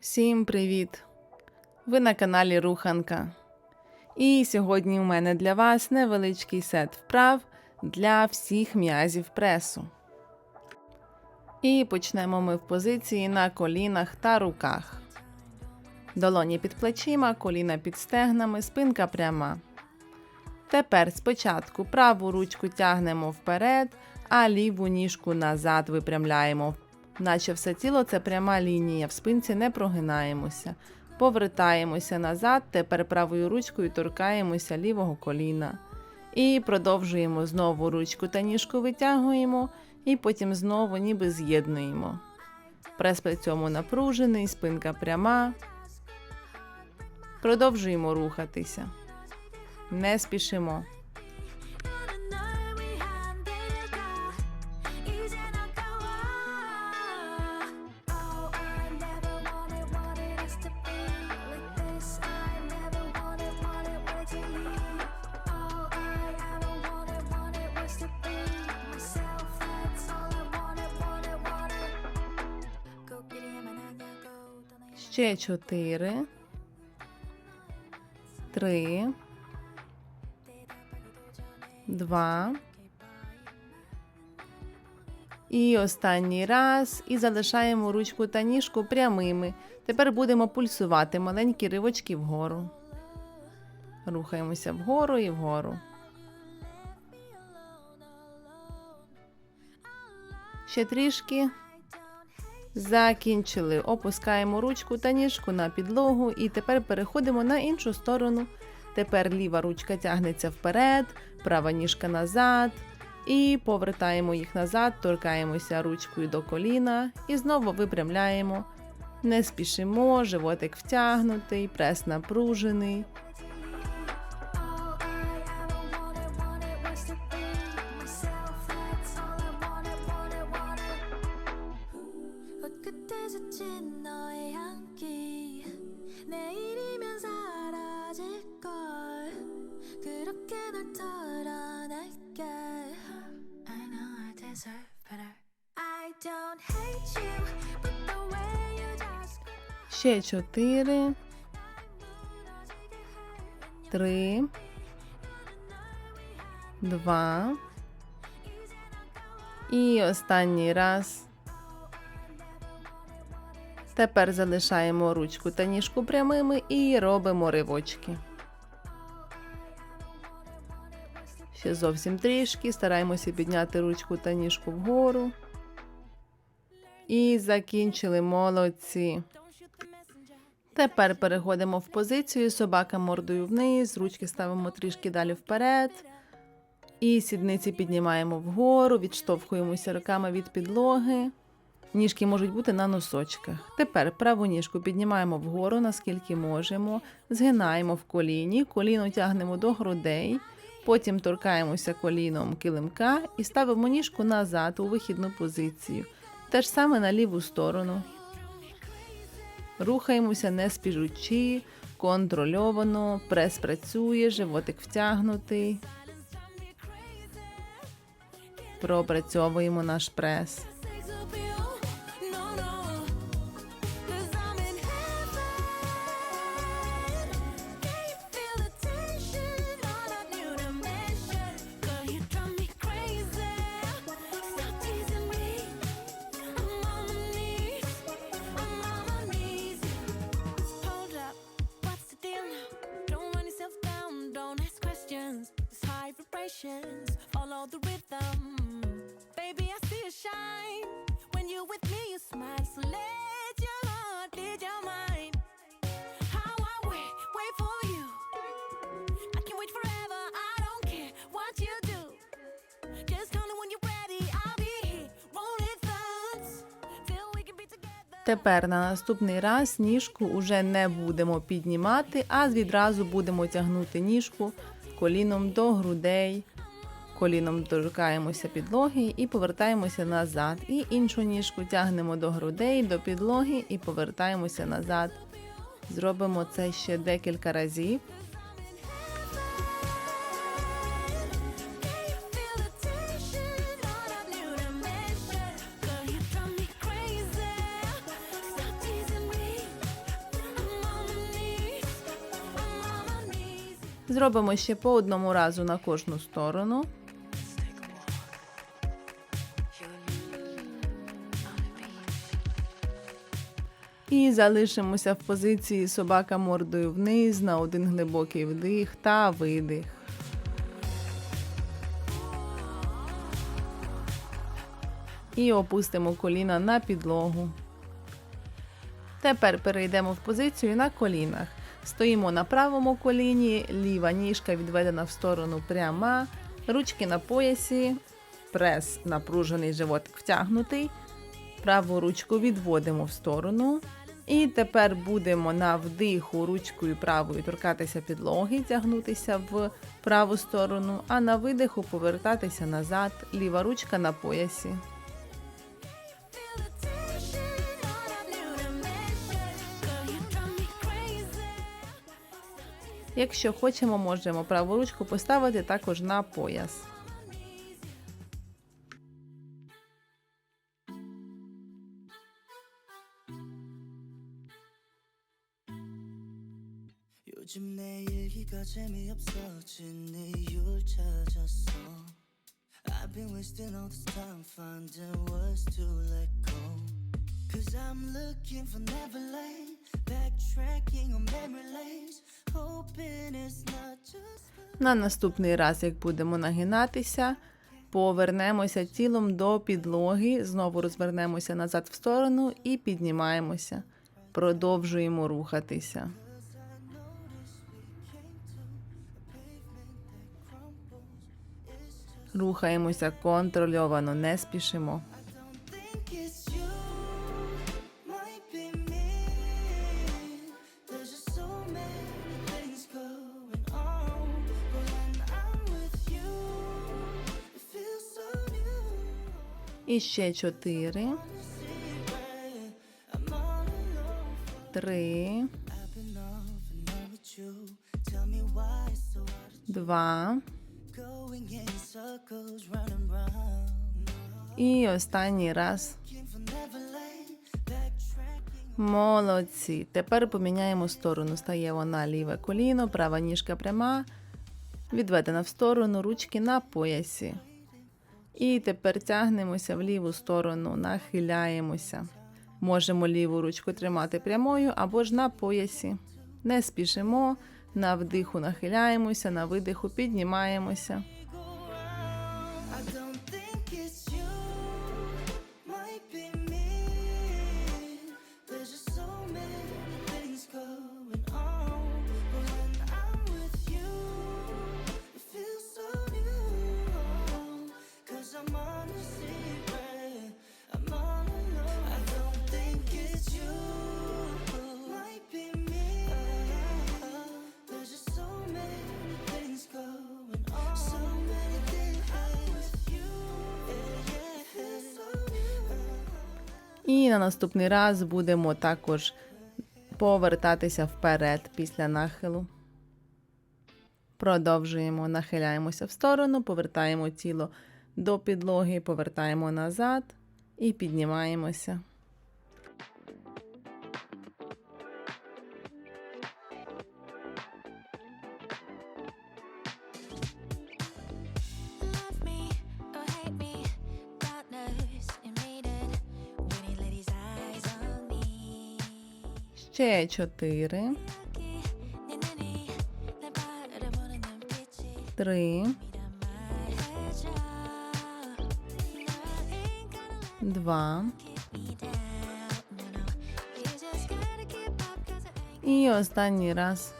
Всім привіт! Ви на каналі Руханка. І сьогодні у мене для вас невеличкий сет вправ для всіх м'язів пресу. І почнемо ми в позиції на колінах та руках. Долоні під плечима, коліна під стегнами, спинка пряма. Тепер спочатку праву ручку тягнемо вперед, а ліву ніжку назад випрямляємо. Наче все тіло це пряма лінія, в спинці не прогинаємося. Повертаємося назад, тепер правою ручкою торкаємося лівого коліна. І продовжуємо знову ручку та ніжку витягуємо, і потім знову ніби з'єднуємо. Прес при цьому напружений, спинка пряма. Продовжуємо рухатися. Не спішимо. Ще чотири. Три. Два. І останній раз. І залишаємо ручку та ніжку прямими. Тепер будемо пульсувати маленькі ривочки вгору. Рухаємося вгору і вгору. Ще трішки. Закінчили. Опускаємо ручку та ніжку на підлогу і тепер переходимо на іншу сторону. Тепер ліва ручка тягнеться вперед, права ніжка назад. І повертаємо їх назад, торкаємося ручкою до коліна і знову випрямляємо. Не спішимо, животик втягнутий, прес напружений. 널 털어낼게 I know I deserve better I don't hate you but the way you just Ще чотири. Три. Два. І останній раз. Тепер залишаємо ручку та ніжку прямими і робимо ривочки. Ще зовсім трішки. Стараємося підняти ручку та ніжку вгору. І закінчили молодці. Тепер переходимо в позицію собака мордою вниз, ручки ставимо трішки далі вперед. І сідниці піднімаємо вгору, відштовхуємося руками від підлоги. Ніжки можуть бути на носочках. Тепер праву ніжку піднімаємо вгору, наскільки можемо, згинаємо в коліні, коліно тягнемо до грудей, потім торкаємося коліном килимка і ставимо ніжку назад у вихідну позицію. Те ж саме на ліву сторону. Рухаємося не спіжучи, контрольовано, прес працює, животик втягнутий. Пропрацьовуємо наш прес. High follow the rhythm baby I see a shine when you with me you smile so let your heart lead your mind how I wait wait for you I can wait forever I don't care what you do just call me when you're ready I'll be here it thugs feel we can be together Тепер на наступний раз ніжку уже не будемо піднімати, а відразу будемо тягнути ніжку коліном до грудей. Коліном торкаємося підлоги і повертаємося назад. І іншу ніжку тягнемо до грудей, до підлоги і повертаємося назад. Зробимо це ще декілька разів. Зробимо ще по одному разу на кожну сторону. І залишимося в позиції собака мордою вниз на один глибокий вдих та видих. І опустимо коліна на підлогу. Тепер перейдемо в позицію на колінах. Стоїмо на правому коліні, ліва ніжка відведена в сторону пряма, ручки на поясі, прес напружений животик втягнутий. Праву ручку відводимо в сторону. І тепер будемо на вдиху ручкою правою торкатися підлоги, тягнутися в праву сторону, а на видиху повертатися назад, ліва ручка на поясі. Якщо хочемо, можемо праву ручку поставити також на пояс. 요즘 내 일기가 재미없어진 이유를 찾았어 I've been wasting all this time finding words to let go Cause I'm looking for Neverland Backtracking on memory lanes на наступний раз, як будемо нагинатися, повернемося тілом до підлоги, знову розвернемося назад в сторону і піднімаємося. Продовжуємо рухатися. Рухаємося контрольовано, не спішимо. In circles round and round І останній раз. Молодці. Тепер поміняємо сторону. Стаємо на ліве коліно, права ніжка пряма, відведена в сторону, ручки на поясі. І тепер тягнемося в ліву сторону, нахиляємося. Можемо ліву ручку тримати прямою або ж на поясі. Не спішимо, на вдиху нахиляємося, на видиху піднімаємося. І на наступний раз будемо також повертатися вперед після нахилу. Продовжуємо, нахиляємося в сторону, повертаємо тіло до підлоги, повертаємо назад і піднімаємося. Up 'cause I ain't І останній раз.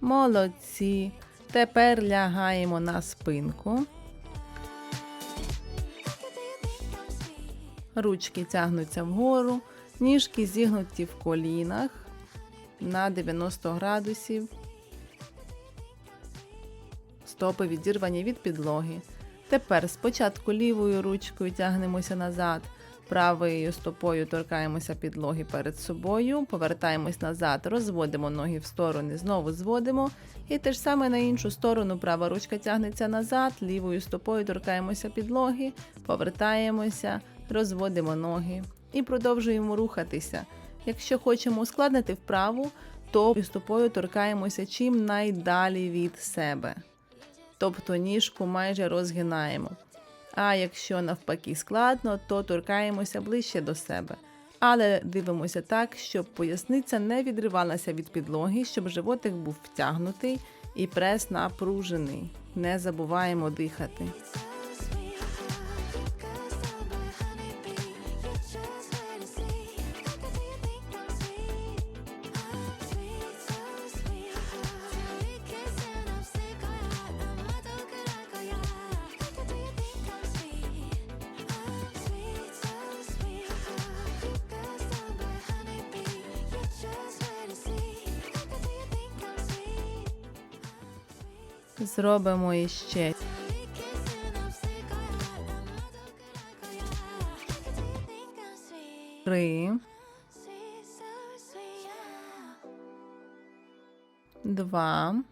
Молодці. Тепер лягаємо на спинку. Ручки тягнуться вгору, ніжки зігнуті в колінах на 90 градусів. Стопи відірвані від підлоги. Тепер спочатку лівою ручкою тягнемося назад, правою стопою торкаємося підлоги перед собою, повертаємось назад, розводимо ноги в сторони, знову зводимо. І те ж саме на іншу сторону права ручка тягнеться назад, лівою стопою торкаємося підлоги, повертаємося, розводимо ноги і продовжуємо рухатися. Якщо хочемо ускладнити вправу, то стопою торкаємося чим найдалі від себе. Тобто ніжку майже розгинаємо. А якщо навпаки складно, то торкаємося ближче до себе. Але дивимося так, щоб поясниця не відривалася від підлоги, щоб животик був втягнутий і прес напружений. Не забуваємо дихати. Зробимо іще. Три, два,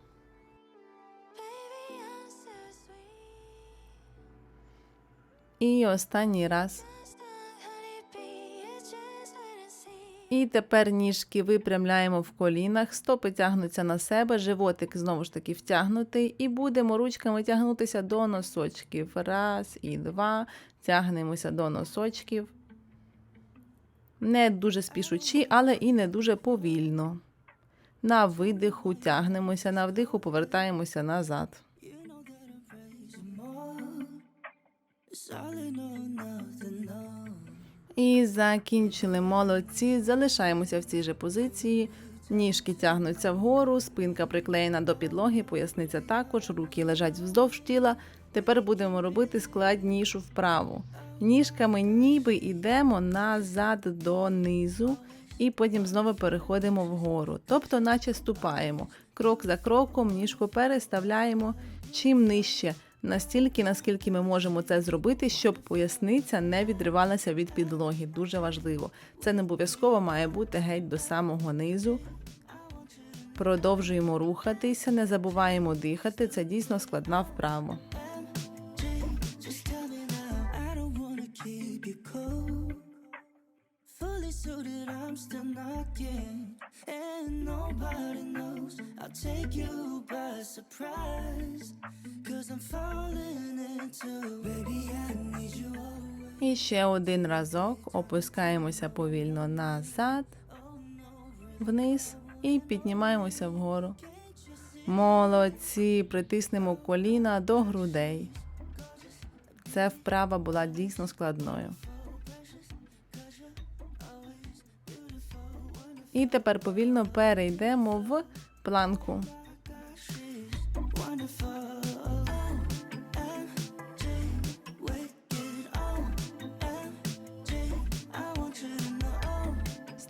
і останній раз. І тепер ніжки випрямляємо в колінах, стопи тягнуться на себе, животик знову ж таки втягнутий, і будемо ручками тягнутися до носочків. Раз і два. Тягнемося до носочків. Не дуже спішучи, але і не дуже повільно. На видиху тягнемося, на вдиху повертаємося назад. І закінчили молодці. Залишаємося в цій же позиції. Ніжки тягнуться вгору, спинка приклеєна до підлоги, поясниця також, руки лежать вздовж тіла. Тепер будемо робити складнішу вправу. Ніжками ніби йдемо назад донизу, і потім знову переходимо вгору. Тобто, наче ступаємо. Крок за кроком, ніжку переставляємо чим нижче настільки, наскільки ми можемо це зробити, щоб поясниця не відривалася від підлоги. Дуже важливо. Це не обов'язково має бути геть до самого низу. Продовжуємо рухатися, не забуваємо дихати. Це дійсно складна вправа. І ще один разок опускаємося повільно назад, вниз і піднімаємося вгору. Молодці, притиснемо коліна до грудей. Ця вправа була дійсно складною. І тепер повільно перейдемо в планку.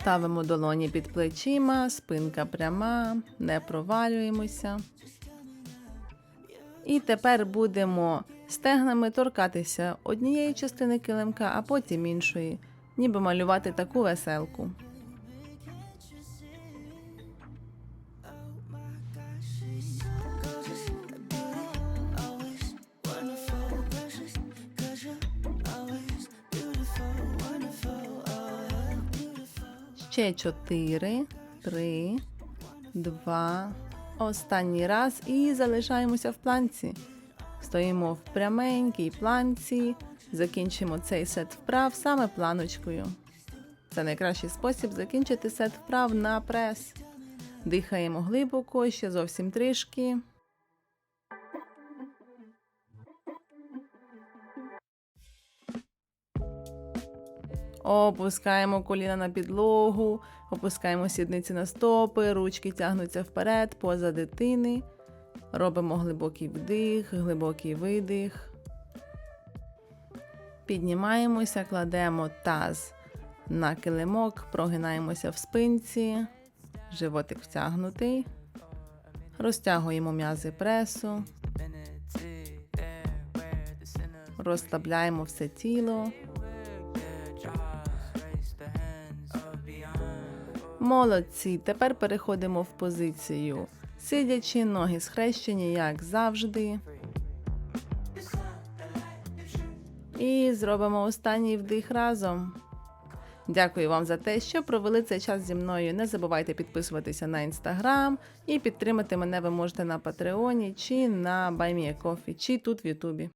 Ставимо долоні під плечима, спинка пряма, не провалюємося. І тепер будемо стегнами торкатися однієї частини килимка, а потім іншої, ніби малювати таку веселку. Ще чотири, три, два. Останній раз і залишаємося в планці. Стоїмо в пряменькій планці, закінчимо цей сет вправ саме планочкою. Це найкращий спосіб закінчити сет вправ на прес. Дихаємо глибоко, ще зовсім трішки. Опускаємо коліна на підлогу, опускаємо сідниці на стопи, ручки тягнуться вперед, поза дитини. Робимо глибокий вдих, глибокий видих. Піднімаємося, кладемо таз на килимок, прогинаємося в спинці, животик втягнутий. Розтягуємо м'язи пресу. Розслабляємо все тіло. Молодці. Тепер переходимо в позицію. Сидячи, ноги схрещені, як завжди. І зробимо останній вдих разом. Дякую вам за те, що провели цей час зі мною. Не забувайте підписуватися на інстаграм і підтримати мене ви можете на Патреоні чи на BuyMeACoffee, чи тут в Ютубі.